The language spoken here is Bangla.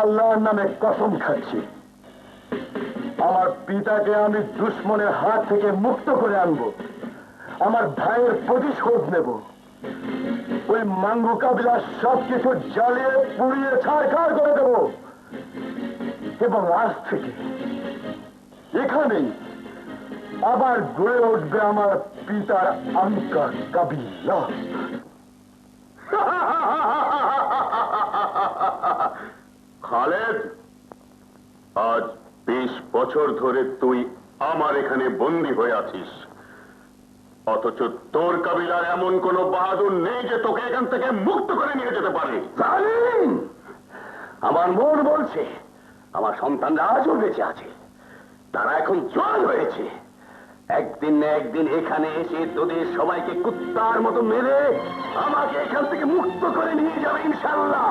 আল্লাহর নামে কসম খাচ্ছি। আমার পিতাকে আমি দুশ্মনের হাত থেকে মুক্ত করে আনব। আমার ভাইয়ের প্রতিশোধ নেব। ওই মাঙ্গু কাবিলার সবকিছু জ্বালিয়ে, পুড়িয়ে ছাড়খাড় করে দেব। এবং আজ থেকে এখানেই আবার গড়ে উঠবে আমার পিতার আঙ্কা কাবিল্লা খালেদ আজ বিশ বছর ধরে তুই আমার এখানে বন্দী হয়ে আছিস। অথচ তোর কাবিলার এমন কোন বাহাদুর নেই যে তোকে এখান থেকে মুক্ত করে নিয়ে যেতে পারে। আমার মন বলছে, আমার সন্তানরা আজও বেঁচে আছে। তারা এখন জল হয়েছে। একদিন না একদিন এখানে এসে তোদের সবাইকে কুত্তার মতো মেরে আমাকে এখান থেকে মুক্ত করে নিয়ে যাবে ইনশাল্লাহ